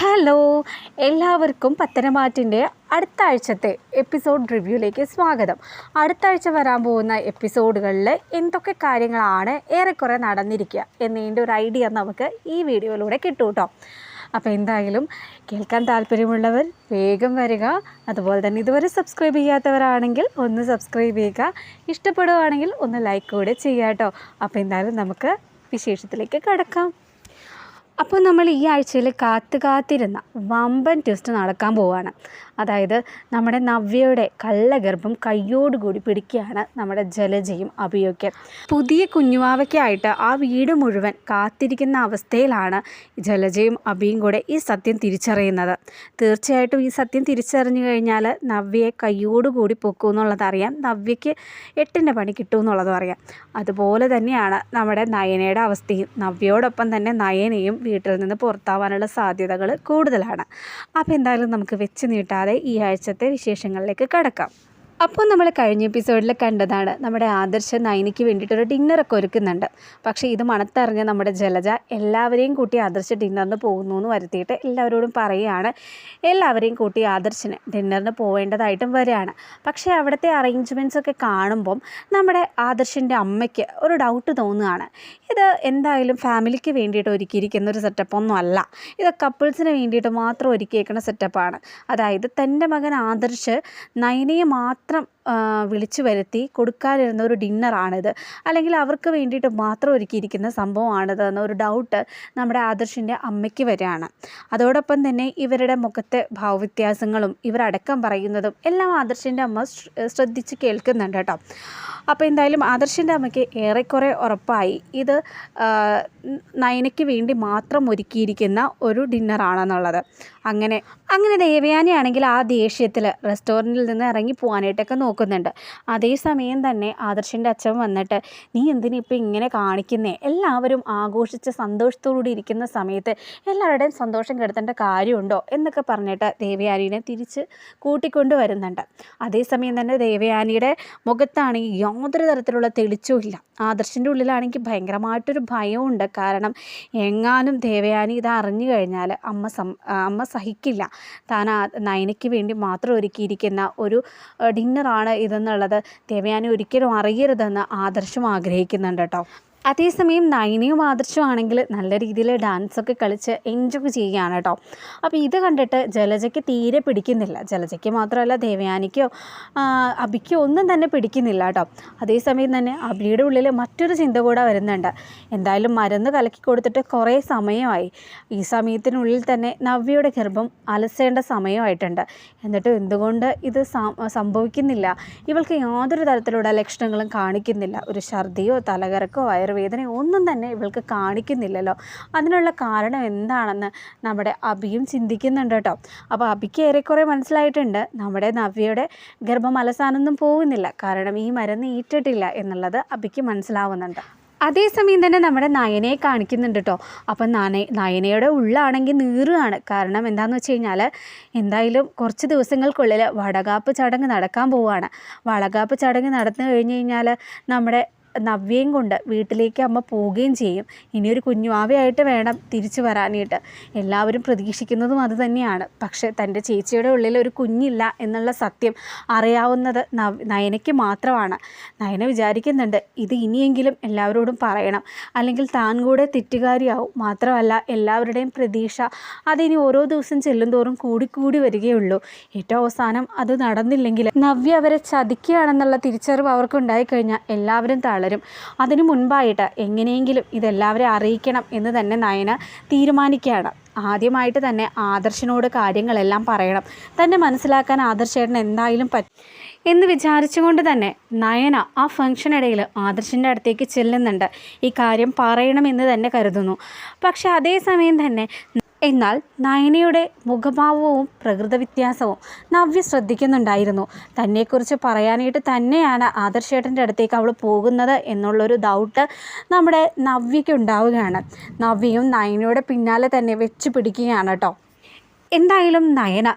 Hello എല്ലാവർക്കും പത്തനമാറ്റിന്റെ അടുത്ത ആഴ്ചത്തെ എപ്പിസോഡ് റിവ്യൂയിലേക്ക് സ്വാഗതം. അടുത്ത ആഴ്ച വരാൻ പോകുന്ന എപ്പിസോഡുകളിൽ എന്തൊക്കെ കാര്യങ്ങളാണ് ഏറെക്കുറെ നടന്നിരിക്കുക എന്നതിന്റെ ഒരു ഐഡിയ നമുക്ക് ഈ വീഡിയോയിലൂടെ കിട്ടും കേട്ടോ അപ്പോൾ എന്തായാലും കേൾക്കാൻ താല്പര്യമുള്ളവർ വേഗം വരിക. അതുപോലെ തന്നെ ഇതുവരെ സബ്സ്ക്രൈബ് ചെയ്യാത്തവരാണെങ്കിൽ ഒന്ന് സബ്സ്ക്രൈബ് ചെയ്യുക. ഇഷ്ടപ്പെടുകയാണെങ്കിൽ ഒന്ന് ലൈക്ക് കൂടെ ചെയ്യാം കേട്ടോ. അപ്പോൾ എന്തായാലും നമുക്ക് വിശേഷത്തിലേക്ക് കടക്കാം. അപ്പോൾ നമ്മൾ ഈ ആഴ്ചയിൽ കാത്തു കാത്തിരുന്ന വമ്പൻ ട്വിസ്റ്റ് നടക്കാൻ പോവുകയാണ് അതായത് നമ്മുടെ നവ്യയുടെ കള്ളഗർഭം കയ്യോടുകൂടി പിടിക്കുകയാണ് നമ്മുടെ ജലജയും അഭിയൊക്കെ പുതിയ കുഞ്ഞുവാവയ്ക്കായിട്ട് ആ വീട് മുഴുവൻ കാത്തിരിക്കുന്ന അവസ്ഥയിലാണ് ജലജയും അഭിയും കൂടെ ഈ സത്യം തിരിച്ചറിയുന്നത്. തീർച്ചയായിട്ടും ഈ സത്യം തിരിച്ചറിഞ്ഞു കഴിഞ്ഞാൽ നവ്യയെ കയ്യോടുകൂടി പൊക്കും എന്നുള്ളതറിയാം നവ്യയ്ക്ക് എട്ടിന്റെ പണി കിട്ടും എന്നുള്ളതും അറിയാം. അതുപോലെ തന്നെയാണ് നമ്മുടെ നയനയുടെ അവസ്ഥയും. നവ്യയോടൊപ്പം തന്നെ നയനയും വീട്ടിൽ നിന്ന് പുറത്താവാനുള്ള സാധ്യതകൾ കൂടുതലാണ്. അപ്പോൾ എന്തായാലും നമുക്ക് വെച്ച് നീട്ടാതെ ഈ ആഴ്ചത്തെ വിശേഷങ്ങളിലേക്ക് കടക്കാം. അപ്പോൾ നമ്മൾ കഴിഞ്ഞ എപ്പിസോഡിൽ കണ്ടതാണ് നമ്മുടെ ആദർശ നൈനിക്ക് വേണ്ടിയിട്ടൊരു ഡിന്നറൊക്കെ ഒരുക്കുന്നുണ്ട്. പക്ഷേ ഇത് മണത്തറിഞ്ഞ നമ്മുടെ ജലജ എല്ലാവരെയും കൂട്ടി ആദർശ ഡിന്നറിന് പോകുന്നു എന്ന് വരുത്തിയിട്ട് എല്ലാവരോടും പറയുകയാണ്. എല്ലാവരെയും കൂട്ടി ആദർശന് ഡിന്നറിന് പോവേണ്ടതായിട്ടും വരികയാണ്. പക്ഷേ അവിടുത്തെ അറേഞ്ച്മെന്റ്സ് ഒക്കെ കാണുമ്പം നമ്മുടെ ആദർശിന്റെ അമ്മയ്ക്ക് ഒരു ഡൗട്ട് തോന്നുകയാണ്. ഇത് എന്തായാലും ഫാമിലിക്ക് വേണ്ടിയിട്ട് ഒരുക്കിയിരിക്കുന്ന ഒരു സെറ്റപ്പൊന്നും അല്ല. ഇത് കപ്പിൾസിന് വേണ്ടിയിട്ട് മാത്രം ഒരുക്കിയേക്കുന്ന സെറ്റപ്പാണ് അതായത് തന്റെ മകൻ ആദർശ് നയനയെ മാത്രം മാത്രം വിളിച്ചു വരുത്തി കൊടുക്കാനിരുന്ന ഒരു ഡിന്നറാണിത്. അല്ലെങ്കിൽ അവർക്ക് വേണ്ടിയിട്ട് മാത്രം ഒരുക്കിയിരിക്കുന്ന സംഭവമാണിത് എന്നൊരു ഡൗട്ട് നമ്മുടെ ആദർശിന്റെ അമ്മയ്ക്ക് വരികയാണ്. അതോടൊപ്പം തന്നെ ഇവരുടെ മുഖത്തെ ഭാവവ്യത്യാസങ്ങളും ഇവരടക്കം പറയുന്നതും എല്ലാം ആദർശിന്റെ അമ്മ ശ്രദ്ധിച്ച് കേൾക്കുന്നുണ്ട് കേട്ടോ. അപ്പോൾ എന്തായാലും ആദർശിന്റെ അമ്മയ്ക്ക് ഏറെക്കുറെ ഉറപ്പായി. ഇത് നയനയ്ക്ക് വേണ്ടി മാത്രം ഒരുക്കിയിരിക്കുന്ന ഒരു ഡിന്നറാണെന്നുള്ളത്. അങ്ങനെ അങ്ങനെ ദേവയാനിയാണെങ്കിൽ ആ ദേഷ്യത്തിൽ റെസ്റ്റോറന്റിൽ നിന്ന് ഇറങ്ങി പോകാനായിട്ടൊക്കെ നോക്കുന്നുണ്ട്. അതേസമയം തന്നെ ആദർശിന്റെ അച്ഛൻ വന്നിട്ട് നീ എന്തിനിപ്പോൾ ഇങ്ങനെ കാണിക്കുന്നേ? എല്ലാവരും ആഘോഷിച്ച് സന്തോഷത്തോടുകൂടി ഇരിക്കുന്ന സമയത്ത് എല്ലാവരുടെയും സന്തോഷം കെടുത്തേണ്ട കാര്യമുണ്ടോ എന്നൊക്കെ പറഞ്ഞിട്ട് ദേവയാനിനെ തിരിച്ച് കൂട്ടിക്കൊണ്ട് വരുന്നുണ്ട്. അതേസമയം തന്നെ ദേവയാനിയുടെ മുഖത്താണെങ്കിൽ യാതൊരു തരത്തിലുള്ള തെളിച്ചുമില്ല ആദർശിന്റെ ഉള്ളിലാണെങ്കിൽ ഭയങ്കരമായിട്ടൊരു ഭയമുണ്ട് കാരണം എങ്ങാനും ദേവയാനി ഇത് അറിഞ്ഞു കഴിഞ്ഞാൽ അമ്മ അമ്മ സഹിക്കില്ല. താൻ നയനയ്ക്ക് വേണ്ടി മാത്രം ഒരുക്കിയിരിക്കുന്ന ഒരു ഡിന്നറാണ് ഇതെന്നുള്ളത് ദേവയാനി ഒരിക്കലും അറിയരുതെന്ന് ആദർശം ആഗ്രഹിക്കുന്നുണ്ട് കേട്ടോ. അതേസമയം നയനയും ആദർശവും ആണെങ്കിൽ നല്ല രീതിയിൽ ഡാൻസൊക്കെ കളിച്ച് എൻജോയ് ചെയ്യുകയാണ് കേട്ടോ. അപ്പോൾ ഇത് കണ്ടിട്ട് ജലജയ്ക്ക് തീരെ പിടിക്കുന്നില്ല. ജലജയ്ക്ക് മാത്രമല്ല ദേവയാനിക്കോ അബിക്കോ ഒന്നും തന്നെ പിടിക്കുന്നില്ല കേട്ടോ. അതേസമയം തന്നെ അബിയുടെ ഉള്ളിൽ മറ്റൊരു ചിന്ത കൂടെ വരുന്നുണ്ട്. എന്തായാലും മരുന്ന് കലക്കി കൊടുത്തിട്ട് കുറേ സമയമായി. ഈ സമയത്തിനുള്ളിൽ തന്നെ നവ്യയുടെ ഗർഭം അലസേണ്ട സമയമായിട്ടുണ്ട്. എന്നിട്ട് എന്തുകൊണ്ട് ഇത് സംഭവിക്കുന്നില്ല? ഇവൾക്ക് യാതൊരു തരത്തിലുള്ള ലക്ഷണങ്ങളും കാണിക്കുന്നില്ല. ഒരു ഛർദിയോ തലകറക്കോ വയറ് വയറുവേദന ഒന്നും തന്നെ ഇവൾക്ക് കാണിക്കുന്നില്ലല്ലോ. അതിനുള്ള കാരണം എന്താണെന്ന് നമ്മുടെ അബിയും ചിന്തിക്കുന്നുണ്ട് കേട്ടോ. അപ്പോൾ അബിക്ക് ഏറെക്കുറെ മനസ്സിലായിട്ടുണ്ട്. നമ്മുടെ നവ്യയുടെ ഗർഭം അലസാനൊന്നും പോകുന്നില്ല. കാരണം ഈ മരുന്ന് ഈറ്റിട്ടില്ല എന്നുള്ളത് അബിക്ക് മനസ്സിലാവുന്നുണ്ട്. അതേസമയം തന്നെ നമ്മുടെ നയനയെ കാണിക്കുന്നുണ്ട് കേട്ടോ. അപ്പം നയ നയനയുടെ ഉള്ളാണെങ്കിൽ നീറുകയാണ്. കാരണം എന്താണെന്ന് വെച്ച് കഴിഞ്ഞാൽ എന്തായാലും കുറച്ച് ദിവസങ്ങൾക്കുള്ളിൽ വടകാപ്പ് ചടങ്ങ് നടക്കാൻ പോവുകയാണ്. വടകാപ്പ് ചടങ്ങ് നടന്നു കഴിഞ്ഞ് കഴിഞ്ഞാൽ നമ്മുടെ നവ്യയും കൊണ്ട് വീട്ടിലേക്ക് അമ്മ പോവുകയും ചെയ്യും. ഇനിയൊരു കുഞ്ഞുവാവയായിട്ട് വേണം തിരിച്ചു വരാനായിട്ട്. എല്ലാവരും പ്രതീക്ഷിക്കുന്നതും അത് തന്നെയാണ്. പക്ഷേ തന്റെ ചേച്ചിയുടെ ഉള്ളിൽ ഒരു കുഞ്ഞില്ല എന്നുള്ള സത്യം അറിയാവുന്നത് നയനയ്ക്ക് മാത്രമാണ്. നയന വിചാരിക്കുന്നുണ്ട് ഇത് ഇനിയെങ്കിലും എല്ലാവരോടും പറയണം. അല്ലെങ്കിൽ താൻ കൂടെ തെറ്റുകാരിയാവും. മാത്രമല്ല എല്ലാവരുടെയും പ്രതീക്ഷ അതിനി ഓരോ ദിവസം ചെല്ലുന്തോറും കൂടിക്കൂടി വരികയുള്ളൂ. ഏറ്റവും അവസാനം അത് നടന്നില്ലെങ്കിൽ നവ്യ അവരെ ചതിക്കുകയാണെന്നുള്ള തിരിച്ചറിവ് അവർക്കുണ്ടായിക്കഴിഞ്ഞാൽ എല്ലാവരും എല്ലാവരും തളരും അതിനു മുൻപായിട്ട് എങ്ങനെയെങ്കിലും ഇതെല്ലാവരെയും അറിയിക്കണം എന്ന് തന്നെ നയന തീരുമാനിക്കുകയാണ്. ആദ്യമായിട്ട് തന്നെ ആദർശനോട് കാര്യങ്ങളെല്ലാം പറയണം. തന്നെ മനസ്സിലാക്കാൻ ആദർശേട്ടൻ എന്തായാലും പറ്റും എന്ന് വിചാരിച്ചുകൊണ്ട് തന്നെ നയന ആ ഫംഗ്ഷനിടയിൽ ആദർശിന്റെ അടുത്തേക്ക് ചെല്ലുന്നുണ്ട്. ഈ കാര്യം പറയണമെന്ന് തന്നെ കരുതുന്നു. പക്ഷേ അതേസമയം തന്നെ എന്നാൽ നയനയുടെ മുഖഭാവവും പ്രകൃത വ്യത്യാസവും നവ്യ ശ്രദ്ധിക്കുന്നുണ്ടായിരുന്നു. തന്നെക്കുറിച്ച് പറയാനായിട്ട് തന്നെയാണ് ആദർശേട്ടന്റെ അടുത്തേക്ക് അവൾ പോകുന്നത് എന്നുള്ളൊരു ഡൗട്ട് നമ്മുടെ നവ്യയ്ക്ക് ഉണ്ടാവുകയാണ്. നവ്യയും നയനയുടെ പിന്നാലെ തന്നെ വെച്ച് പിടിക്കുകയാണ് കേട്ടോ. എന്തായാലും നയന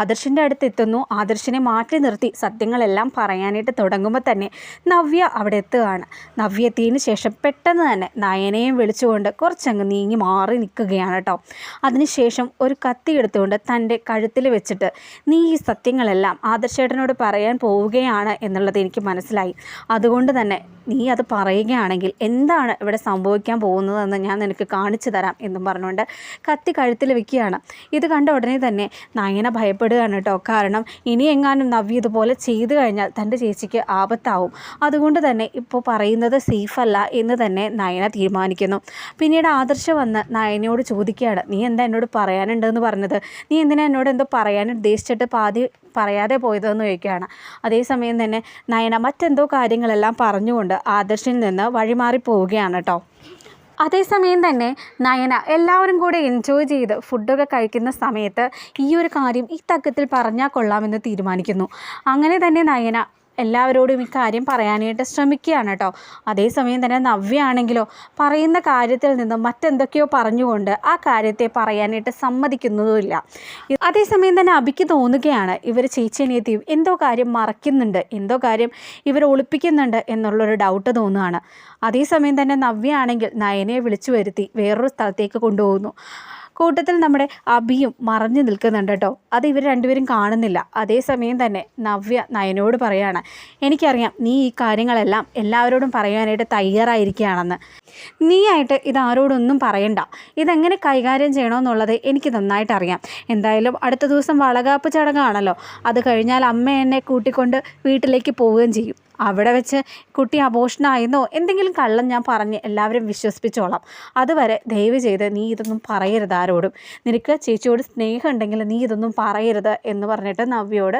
ആദർശിന്റെ അടുത്ത് എത്തുന്നു ആദർശിനെ മാറ്റി നിർത്തി സത്യങ്ങളെല്ലാം പറയാനായിട്ട് തുടങ്ങുമ്പോൾ തന്നെ നവ്യ അവിടെ എത്തുകയാണ്. നവ്യ എത്തിയതിന് ശേഷം പെട്ടെന്ന് തന്നെ നയനയും വിളിച്ചുകൊണ്ട് കുറച്ചങ്ങ് നീങ്ങി മാറി നിൽക്കുകയാണ് കേട്ടോ അതിനുശേഷം ഒരു കത്തി എടുത്തുകൊണ്ട് തന്റെ കഴുത്തിൽ വെച്ചിട്ട് നീ ഈ സത്യങ്ങളെല്ലാം ആദർശേട്ടനോട് പറയാൻ പോവുകയാണ് എന്നുള്ളത് എനിക്ക് മനസ്സിലായി. അതുകൊണ്ട് തന്നെ നീ അത് പറയുകയാണെങ്കിൽ എന്താണ് ഇവിടെ സംഭവിക്കാൻ പോകുന്നതെന്ന് ഞാൻ നിനക്ക് കാണിച്ചു തരാം എന്നും പറഞ്ഞുകൊണ്ട് കത്തി കഴുത്തിൽ വെക്കുകയാണ്. ഇത് കണ്ട ഉടനെ തന്നെ നയന ഭയപ്പെടുകയാണ് കേട്ടോ. കാരണം ഇനി എങ്ങാനും നവ്യ ഇതുപോലെ ചെയ്തു കഴിഞ്ഞാൽ തന്റെ ചേച്ചിക്ക് ആപത്താവും. അതുകൊണ്ട് തന്നെ ഇപ്പോൾ പറയുന്നത് സേഫല്ല എന്ന് തന്നെ നയന തീരുമാനിക്കുന്നു. പിന്നീട് ആദർശ വന്ന് നയനയോട് ചോദിക്കുകയാണ് നീ എന്താ എന്നോട് പറയാനുണ്ടെന്ന് പറഞ്ഞത്? നീ എന്തിനാ എന്നോട് എന്തോ പറയാൻ ഉദ്ദേശിച്ചിട്ട് പാതി പറയാതെ പോയതെന്ന് ചോദിക്കുകയാണ്. അതേസമയം തന്നെ നയന മറ്റെന്തോ കാര്യങ്ങളെല്ലാം പറഞ്ഞുകൊണ്ട് ആദർശിൽ നിന്ന് വഴിമാറി പോവുകയാണ് കേട്ടോ. അതേസമയം തന്നെ നയന എല്ലാവരും കൂടെ എൻജോയ് ചെയ്ത് ഫുഡൊക്കെ കഴിക്കുന്ന സമയത്ത് ഈ ഒരു കാര്യം ഈ തക്കത്തിൽ പറഞ്ഞാൽ കൊള്ളാമെന്ന് തീരുമാനിക്കുന്നു. അങ്ങനെ തന്നെ നയന എല്ലാവരോടും ഈ കാര്യം പറയാനായിട്ട് ശ്രമിക്കുകയാണ് കേട്ടോ. അതേസമയം തന്നെ നവ്യ ആണെങ്കിലോ പറയുന്ന കാര്യത്തിൽ നിന്നും മറ്റെന്തൊക്കെയോ പറഞ്ഞുകൊണ്ട് ആ കാര്യത്തെ പറയാനായിട്ട് സമ്മതിക്കുന്നതുമില്ല. അതേസമയം തന്നെ അബിക്ക് തോന്നുകയാണ് ഇവർ ചേച്ചിയനിയത്തിയും എന്തോ കാര്യം മറയ്ക്കുന്നുണ്ട് എന്തോ കാര്യം ഇവർ ഒളിപ്പിക്കുന്നുണ്ട് എന്നുള്ളൊരു ഡൗട്ട് തോന്നുകയാണ്. അതേസമയം തന്നെ നവ്യ ആണെങ്കിൽ നയനെ വിളിച്ചു വരുത്തി വേറൊരു സ്ഥലത്തേക്ക് കൊണ്ടുപോകുന്നു. കൂട്ടത്തിൽ നമ്മുടെ അഭിയും മറഞ്ഞു നിൽക്കുന്നുണ്ട് കേട്ടോ. അത് ഇവർ രണ്ടുപേരും കാണുന്നില്ല. അതേസമയം തന്നെ നവ്യ നയനോട് പറയാണ് എനിക്കറിയാം നീ ഈ കാര്യങ്ങളെല്ലാം എല്ലാവരോടും പറയാനായിട്ട് തയ്യാറായിരിക്കുകയാണെന്ന്. നീയായിട്ട് ഇത് ആരോടൊന്നും പറയണ്ട. ഇതെങ്ങനെ കൈകാര്യം ചെയ്യണമെന്നുള്ളത് എനിക്ക് നന്നായിട്ട് അറിയാം. എന്തായാലും അടുത്ത ദിവസം വളകാപ്പ് ചടങ്ങാണല്ലോ. അത് കഴിഞ്ഞാൽ അമ്മ എന്നെ കൂട്ടിക്കൊണ്ട് വീട്ടിലേക്ക് പോവുകയും ചെയ്യും. അവിടെ വെച്ച് കുട്ടി അബോഷനായിരുന്നോ? എന്തെങ്കിലും കള്ളം ഞാൻ പറഞ്ഞ് എല്ലാവരും വിശ്വസിപ്പിച്ചോളാം. അതുവരെ ദയവ് ചെയ്ത് നീ ഇതൊന്നും പറയരുത് ആരോടും. നിനക്ക് ചേച്ചിയോട് സ്നേഹം ഉണ്ടെങ്കിൽ നീ ഇതൊന്നും പറയരുത് എന്ന് പറഞ്ഞിട്ട് നവ്യയോട്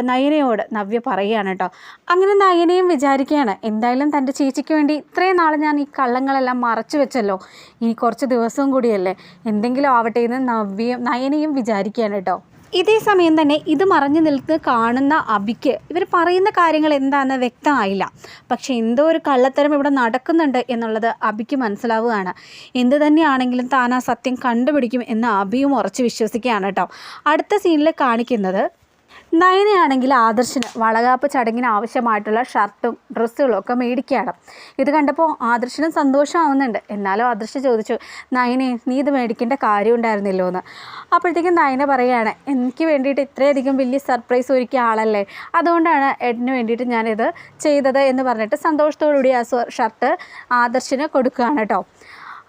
നയനയോട് നവ്യ പറയുകയാണ് കേട്ടോ. അങ്ങനെ നയനയും വിചാരിക്കുകയാണ് എന്തായാലും തന്റെ ചേച്ചിക്ക് വേണ്ടി ഇത്രയും നാൾ ഞാൻ ഈ കള്ളങ്ങളെല്ലാം മറച്ചു വെച്ചല്ലോ. ഇനി കുറച്ച് ദിവസവും കൂടിയല്ലേ. എന്തെങ്കിലും ആവട്ടെ എന്ന് നവ്യയും നയനയും വിചാരിക്കുകയാണ് കേട്ടോ. ഇതേ സമയം തന്നെ ഇത് മറഞ്ഞു നിൽത്ത് കാണുന്ന അബിക്ക് ഇവർ പറയുന്ന കാര്യങ്ങൾ എന്താണെന്ന് വ്യക്തമായില്ല. പക്ഷേ എന്തോ ഒരു കള്ളത്തരം ഇവിടെ നടക്കുന്നുണ്ട് എന്നുള്ളത് അബിക്ക് മനസ്സിലാവുകയാണ്. എന്ത് തന്നെയാണെങ്കിലും താൻ ആ സത്യം കണ്ടുപിടിക്കും എന്ന് അബിയും ഉറച്ച് വിശ്വസിക്കുകയാണ് കേട്ടോ. അടുത്ത സീനിൽ കാണിക്കുന്നത് നയനയാണെങ്കിൽ ആദർശിന് വളകാപ്പ് ചടങ്ങിന് ആവശ്യമായിട്ടുള്ള ഷർട്ടും ഡ്രസ്സുകളും ഒക്കെ മേടിക്കുകയാണ്. ഇത് കണ്ടപ്പോൾ ആദർശിനും സന്തോഷമാവുന്നുണ്ട്. എന്നാലും ആദർശ് ചോദിച്ചു നയനെ നീ ഇത് മേടിക്കേണ്ട കാര്യം ഉണ്ടായിരുന്നില്ലോ എന്ന് അപ്പോഴത്തേക്കും നയന പറയുകയാണ് എനിക്ക് വേണ്ടിയിട്ട് ഇത്രയധികം വലിയ സർപ്രൈസ് ഒരുക്കിയ ആളല്ലേ? അതുകൊണ്ടാണ് എഡിന് വേണ്ടിയിട്ട് ഞാനിത് ചെയ്തത് എന്ന് പറഞ്ഞിട്ട് സന്തോഷത്തോടുകൂടി ആ ഷർട്ട് ആദർശിന് കൊടുക്കുകയാണ് കേട്ടോ.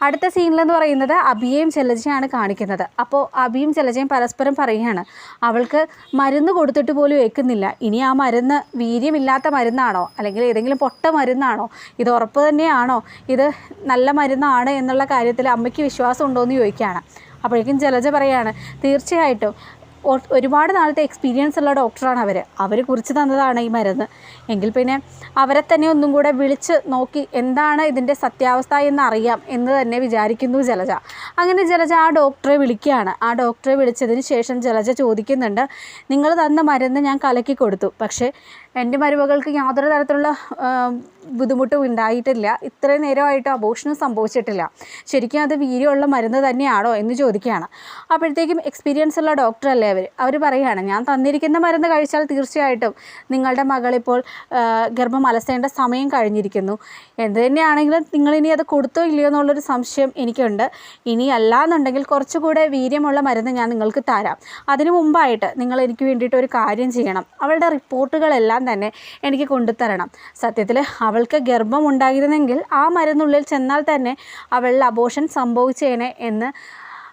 അടുത്ത സീനിലെന്ന് പറയുന്നത് അബിയെയും ചെലജയാണ് കാണിക്കുന്നത്. അപ്പോൾ അബിയും ജലജയും പരസ്പരം പറയുകയാണ് അവൾക്ക് മരുന്ന് കൊടുത്തിട്ട് പോലും ഏൽക്കുന്നില്ല. ഇനി ആ മരുന്ന് വീര്യമില്ലാത്ത മരുന്നാണോ? അല്ലെങ്കിൽ ഏതെങ്കിലും പൊട്ട മരുന്നാണോ? ഇത് ഉറപ്പ് തന്നെയാണോ? ഇത് നല്ല മരുന്നാണ് എന്നുള്ള കാര്യത്തിൽ അമ്മയ്ക്ക് വിശ്വാസം ഉണ്ടോ എന്ന് ചോദിക്കുകയാണ്. അപ്പോഴേക്കും ജലജ പറയാണ് തീർച്ചയായിട്ടും. ഒരുപാട് നാളത്തെ എക്സ്പീരിയൻസ് ഉള്ള ഡോക്ടറാണ് അവർ അവർ കുറിച്ച് തന്നതാണ് ഈ മരുന്ന്. എങ്കിൽ പിന്നെ അവരെ തന്നെ ഒന്നും കൂടെ വിളിച്ച് നോക്കി എന്താണ് ഇതിന്റെ സത്യാവസ്ഥ എന്നറിയാം എന്ന് തന്നെ വിചാരിക്കുന്നു ജലജ. അങ്ങനെ ജലജ ആ ഡോക്ടറെ വിളിക്കുകയാണ്. ആ ഡോക്ടറെ വിളിച്ചതിന് ശേഷം ജലജ ചോദിക്കുന്നുണ്ട് നിങ്ങൾ തന്ന മരുന്ന് ഞാൻ കലക്കി കൊടുത്തു. പക്ഷേ എന്റെ മരുമകൾക്ക് യാതൊരു തരത്തിലുള്ള ബുദ്ധിമുട്ടും ഉണ്ടായിട്ടില്ല. ഇത്രയും നേരമായിട്ട് അബോഷനും സംഭവിച്ചിട്ടില്ല. ശരിക്കും അത് വീര്യമുള്ള മരുന്ന് തന്നെയാണോ എന്ന് ചോദിക്കുകയാണ്. അപ്പോഴത്തേക്കും എക്സ്പീരിയൻസ് ഉള്ള ഡോക്ടറല്ലേ അവർ അവർ പറയുകയാണ് ഞാൻ തന്നിരിക്കുന്ന മരുന്ന് കഴിച്ചാൽ തീർച്ചയായിട്ടും നിങ്ങളുടെ മകളിപ്പോൾ ഗർഭം അലസേണ്ട സമയം കഴിഞ്ഞിരിക്കുന്നു. എന്ത് തന്നെയാണെങ്കിലും നിങ്ങളിനി അത് കൊടുത്തോ ഇല്ലയോ എന്നുള്ളൊരു സംശയം എനിക്കുണ്ട്. ഇനി അല്ലാന്നുണ്ടെങ്കിൽ കുറച്ചുകൂടെ വീര്യമുള്ള മരുന്ന് ഞാൻ നിങ്ങൾക്ക് തരാം. അതിനു മുമ്പായിട്ട് നിങ്ങൾ എനിക്ക് വേണ്ടിയിട്ട് ഒരു കാര്യം ചെയ്യണം. അവളുടെ റിപ്പോർട്ടുകളെല്ലാം തന്നെ എനിക്ക് കൊണ്ടുതരണം. സത്യത്തിൽ അവൾക്ക് ഗർഭം ഉണ്ടായിരുന്നെങ്കിൽ ആ മരുന്നുള്ളിൽ ചെന്നാൽ തന്നെ അവളിൽ അബോഷൻ സംഭവിച്ചേനെ എന്ന്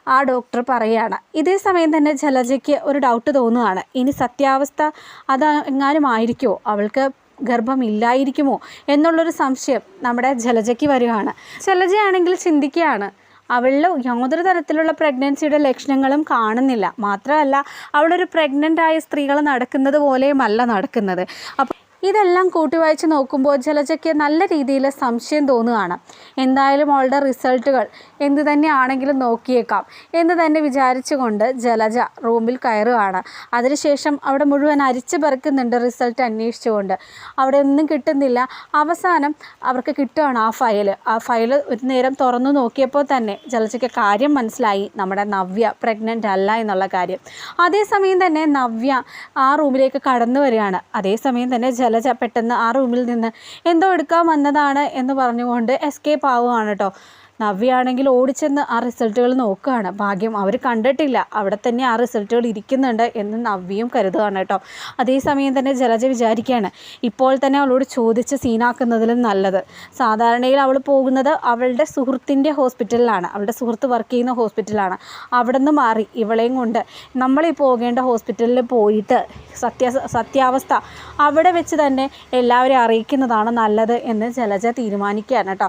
ആ ഡോക്ടർ പറയുകയാണ് ഇതേ സമയം തന്നെ ജലജയ്ക്ക് ഒരു ഡൗട്ട് തോന്നുകയാണ്. ഇനി സത്യാവസ്ഥ അത് എങ്ങാനും ആയിരിക്കുമോ? അവൾക്ക് ഗർഭമില്ലായിരിക്കുമോ? എന്നുള്ളൊരു സംശയം നമ്മുടെ ജലജയ്ക്ക് വരികയാണ് ജലജയാണെങ്കിൽ ചിന്തിക്കുകയാണ് അവളിൽ യാതൊരു തരത്തിലുള്ള പ്രഗ്നൻസിയുടെ ലക്ഷണങ്ങളും കാണുന്നില്ല. മാത്രമല്ല അവളൊരു പ്രഗ്നന്റ് ആയ സ്ത്രീകൾ നടക്കുന്നത് പോലെയുമല്ല നടക്കുന്നത്. അപ്പോൾ ഇതെല്ലാം കൂട്ടി വായിച്ച് നോക്കുമ്പോൾ ജലജയ്ക്ക് നല്ല രീതിയിൽ സംശയം തോന്നുകയാണ്. എന്തായാലും അവളുടെ റിസൾട്ടുകൾ എന്ത് തന്നെയാണെങ്കിലും നോക്കിയേക്കാം എന്ന് തന്നെ വിചാരിച്ചുകൊണ്ട് ജലജ റൂമിൽ കയറുകയാണ്. അതിനുശേഷം അവിടെ മുഴുവൻ അരിച്ചു പെറുക്കുന്നുണ്ട് റിസൾട്ട് അന്വേഷിച്ചുകൊണ്ട്. അവിടെ ഒന്നും കിട്ടുന്നില്ല. അവസാനം അവർക്ക് കിട്ടുകയാണ് ആ ഫയൽ ആ ഫയൽ ഒരു നേരം തുറന്നു നോക്കിയപ്പോൾ തന്നെ ജലജയ്ക്ക് കാര്യം മനസ്സിലായി. നമ്മുടെ നവ്യ പ്രഗ്നന്റ് അല്ല എന്നുള്ള കാര്യം. അതേസമയം തന്നെ നവ്യ ആ റൂമിലേക്ക് കടന്നു വരികയാണ്. അതേസമയം തന്നെ ജലജ പെട്ടെന്ന് ആ റൂമിൽ നിന്ന് എന്തോ എടുക്കാൻ വന്നതാണ് എന്ന് പറഞ്ഞുകൊണ്ട് എസ്കേപ്പ് ആവുകയാണ് കേട്ടോ നവ്യയാണെങ്കിൽ ഓടിച്ചെന്ന് ആ റിസൾട്ടുകൾ നോക്കുകയാണ്. ഭാഗ്യം അവർ കണ്ടിട്ടില്ല. അവിടെ തന്നെ ആ റിസൾട്ടുകൾ ഇരിക്കുന്നുണ്ട് എന്ന് നവ്യയും കരുതുകയാണ് കേട്ടോ. അതേസമയം തന്നെ ജലജ വിചാരിക്കുകയാണ് ഇപ്പോൾ തന്നെ അവളോട് ചോദിച്ച് സീനാക്കുന്നതിലും നല്ലത്. സാധാരണയിൽ അവൾ പോകുന്നത് അവളുടെ സുഹൃത്തിന്റെ ഹോസ്പിറ്റലിലാണ്. അവളുടെ സുഹൃത്ത് വർക്ക് ചെയ്യുന്ന ഹോസ്പിറ്റലാണ് അവിടെ നിന്ന് മാറി ഇവളെയും കൊണ്ട്. നമ്മളീ പോകേണ്ട ഹോസ്പിറ്റലിൽ പോയിട്ട് സത്യ സത്യാവസ്ഥ അവിടെ വെച്ച് തന്നെ എല്ലാവരെയും അറിയിക്കുന്നതാണ് നല്ലത് എന്ന് ജലജ തീരുമാനിക്കുകയാണ് കേട്ടോ.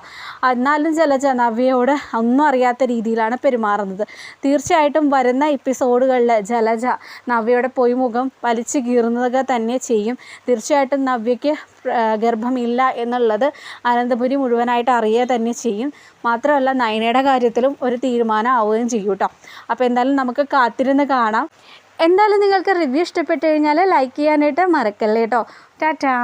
എന്നാലും ജലജ നവ്യയോട് ഒന്നും അറിയാത്ത രീതിയിലാണ് പെരുമാറുന്നത്. തീർച്ചയായിട്ടും വരുന്ന എപ്പിസോഡുകളിൽ ജലജ നവ്യയുടെ പോയി മുഖം വലിച്ചു കീറുന്നതൊക്കെ തന്നെ ചെയ്യും. തീർച്ചയായിട്ടും നവ്യയ്ക്ക് ഗർഭമില്ല എന്നുള്ളത് അനന്തപുരി മുഴുവനായിട്ട് അറിയുക തന്നെ ചെയ്യും. മാത്രമല്ല നയനയുടെ കാര്യത്തിലും ഒരു തീരുമാനം ആവുകയും ചെയ്യും കേട്ടോ. അപ്പോൾ എന്തായാലും നമുക്ക് കാത്തിരുന്ന് കാണാം. എന്തായാലും നിങ്ങൾക്ക് റിവ്യൂ ഇഷ്ടപ്പെട്ടു കഴിഞ്ഞാൽ ലൈക്ക് ചെയ്യാനായിട്ട് മറക്കല്ലേ കേട്ടോ. ടാറ്റാ.